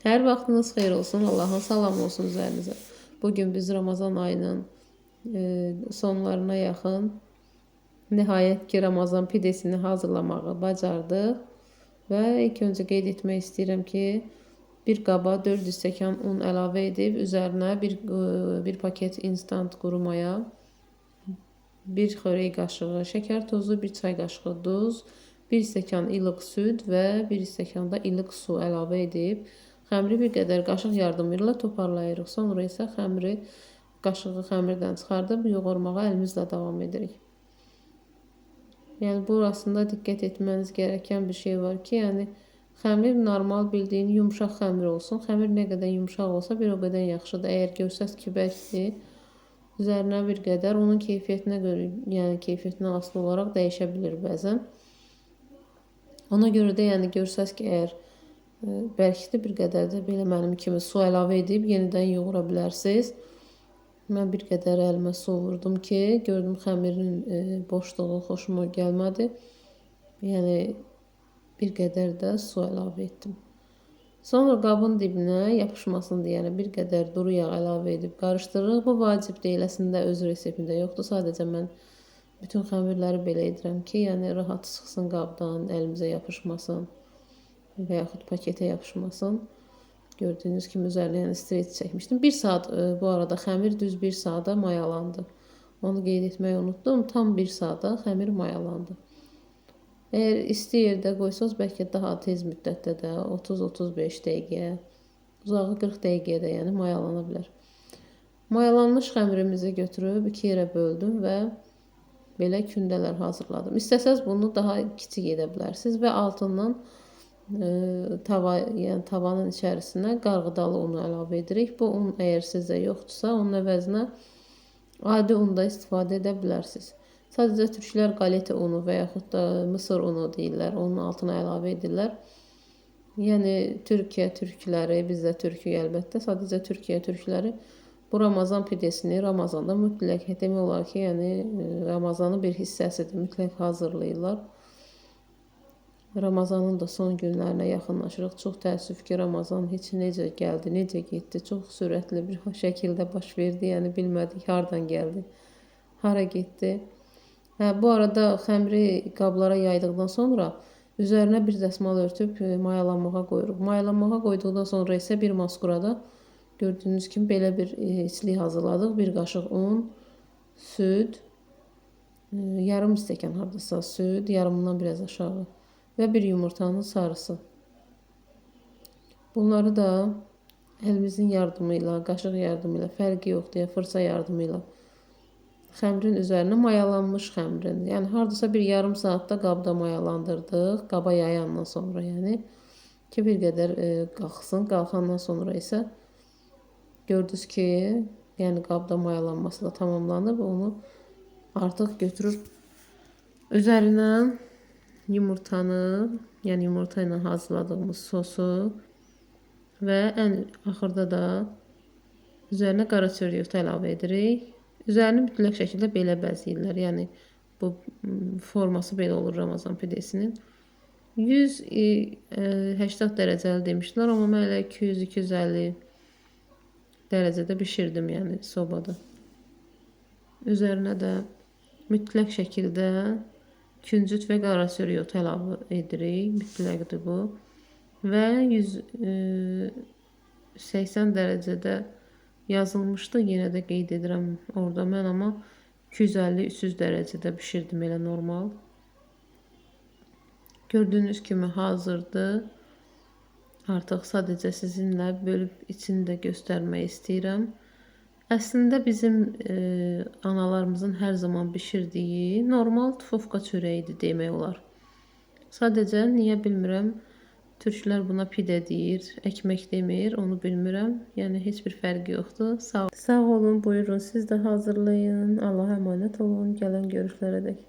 Hər vaxtınız xeyir olsun. Allahın salam olsun üzərinizə. Bugün biz Ramazan ayının e, sonlarına yaxın nihayət ki Ramazan pidesini hazırlamağı bacardıq. Və ilk öncə qeyd etmək istəyirəm ki, bir qaba 400 stəkan un əlavə edib üzərinə bir e, bir paket instant quru maya, bir xörək qaşığı şəkər tozu, bir çay qaşığı duz, bir stəkan ilıq süd və bir stəkan da ilıq su əlavə edib xəmiri bir qədər qaşıq yardımı ilə toparlayırıq. Sonra isə xəmiri qaşığı xəmirdən çıxardıb yoğurmağa əlimizlə davam edirik. Yəni burasında diqqət etməniz gereken bir şey var ki, yəni xəmir normal bildiyin yumşaq xəmir olsun. Xəmir nə qədər yumşaq olsa bir o qədər yaxşıdır. Əgər görsəz ki, bərkdir, üzərinə bir qədər onun keyfiyyətinə görə, yəni keyfiyyətinə asılı olaraq dəyişə bilər bəzən. Ona görə də yəni görsəz ki, əgər bərkdir bir qədər də belə mənim kimi su əlavə edib yenidən yoğura bilərsiniz. Mən bir qədər əlimə su vurdum ki, gördüm xəmirin boşluğu xoşuma gəlmədi. Yəni bir qədər də su əlavə etdim. Sonra qabın dibinə yapışmasın deyə yəni bir qədər duru yağ əlavə edib qarışdırırıq. Bu vacib deyil, əslində öz reseptimdə yoxdur. Sadəcə mən bütün xəmirləri belə edirəm ki, yəni rahat çıxsın qabdan, əlimizə yapışmasın və yaxud paketə yapışmasın. Gördüğünüz kimi üzerine yani streç çekmiştim. Bir saat e, bu arada xəmir düz bir saata mayalandı. Onu qeyd etməyi unutdum. Tam bir saata xəmir mayalandı. Eğer isti yerdə qoysanız bəlkə daha tez müddətdə də 30-35 dəqiqə, uzağı 40 dəqiqəyə yəni mayalana bilər. Mayalanmış xəmirimizi götürüb iki yerə böldüm və belə kündələr hazırladım. İstəsəz bunu daha kiçik edə bilərsiniz və altından tava, yəni tavanın içərisinə qarğıdalı unu əlavə edirik. Bu un əgər sizdə yoxdursa, onun əvəzinə adi unda istifadə edə bilərsiniz. Sadəcə türklər qaleta unu və yaxud da mısır unu deyirlər, onun altına əlavə edirlər. Yəni Türkiyə türkləri, bizdə türküyük əlbəttə, sadəcə Türkiyə türkləri bu Ramazan pidesini Ramazanda mütləq demək olar ki, yəni Ramazanın bir hissəsidir, mütləq hazırlayırlar. Ramazanın da son günlərinə yaxınlaşırıq. Çox təəssüf ki, Ramazan heç necə gəldi, necə getdi. Çox sürətli bir şəkildə baş verdi. Yəni bilmədik hardan gəldi, hara getdi. Hə, bu arada xəmiri qablara yaydıqdan sonra üzərinə bir dəsmal örtüb e, mayalanmağa qoyuruq. Mayalanmağa qoyduqdan sonra isə bir maskurada gördüyünüz kimi belə bir e, içlik hazırladıq. Bir qaşıq un, süd, e, yarım stəkan hardasa süd, yarımından biraz aşağı ve bir yumurtanın sarısı. Bunları da elimizin yardımıyla, qaşıq yardımıyla, fərqi yoxdur, ya fırça yardımıyla xəmirin üzərinə mayalanmış xəmirin, yəni hardasa bir yarım saatda qabda mayalandırdıq, qaba yayandan sonra yəni ki bir qədər e, qalxsın. Qalxandan sonra isə gördünüz ki, yəni qabda mayalanması da tamamlanıb, onu artıq götürüb üzərinə yumurtanı, yani yumurta ilə hazırladığımız sosu və ən axırda da üzərinə qara çörək əlavə edirik. Üzərini mütləq şəkildə belə bəzəyirlər. Yəni bu forması belə olur Ramazan pidesinin. 180 dərəcəli demişdilər, amma mən elə 200-250 dərəcədə bişirdim, yəni sobada. Üzərinə də mütləq şəkildə küncüt və qara söriyot əlavə edirik. Mütləqdir bu. Və 180 e, dərəcədə yazılmışdı. Yenə də qeyd edirəm orada mən amma 250-300 dərəcədə bişirdim elə normal. Gördüyünüz kimi hazırdır. Artıq sadəcə sizinlə bölüb içini də göstərmək istəyirəm. Əslində bizim e, analarımızın hər zaman bişirdiyi normal tufovka çörəyidir demək olar. Sadəcə niyə bilmirəm, türklər buna pide deyir, ekmek demir, onu bilmirəm. Yəni heç bir fərqi yoxdur. Sağ, sağ olun, buyurun siz də hazırlayın. Allah'a emanet olun. Gələn görüşlərə dək.